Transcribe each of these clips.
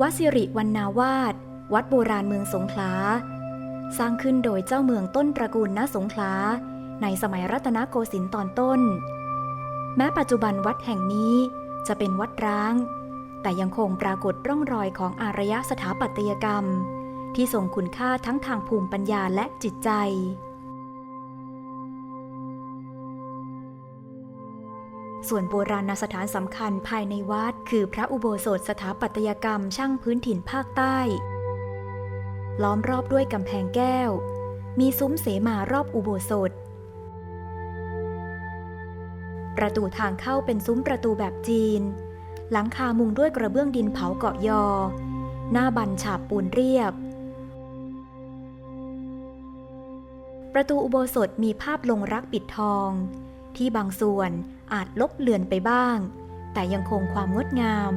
วัดสิริวรรณาวาสวัดโบราณเมืองสงขลา สร้างขึ้นโดยเจ้าเมืองต้นตระกูลณสงขลา ในสมัยรัตนโกสินทร์ตอนต้น แม้ปัจจุบันวัดแห่งนี้จะเป็นวัดร้าง แต่ยังคงปรากฏร่องรอยของอารยสถาปัตยกรรม ที่ทรงคุณค่าทั้งทางภูมิปัญญาและจิตใจ ส่วนโบราณสถานสำคัญภายในวัด คือพระอุโบสถสถาปัตยกรรมช่างพื้นถิ่นภาคใต้ ล้อมรอบด้วยกำแพงแก้ว มีซุ้มเสมารอบอุโบสถ ประตูทางเข้าเป็นซุ้มประตูแบบจีน หลังคามุงด้วยกระเบื้องดินเผาเกาะยอ หน้าบันฉาบปูนเรียบประตูอุโบสถมีภาพลงรักปิดทอง ที่บางส่วนอาจลบเลือนไปบ้าง แต่ยังคงความงดงาม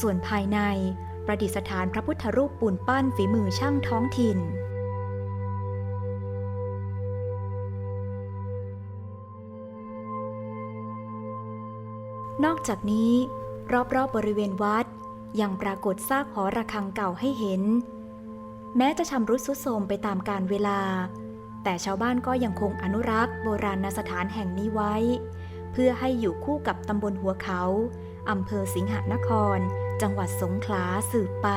ส่วนภายในประดิษฐานพระพุทธรูปปูนปั้นฝีมือช่างท้องถิ่น นอกจากนี้ รอบๆบบริเวณวัดยังปรากฏซากหอระฆังเก่าให้เห็น แม้จะชำรุดทรุดโทรมไปตามกาลเวลา แต่ชาวบ้านก็ยังคงอนุรักษ์โบราณสถานแห่งนี้ไว้ เพื่อให้อยู่คู่กับตำบลหัวเขาอำเภอสิงหนคร จังหวัดสงขลาสืบไป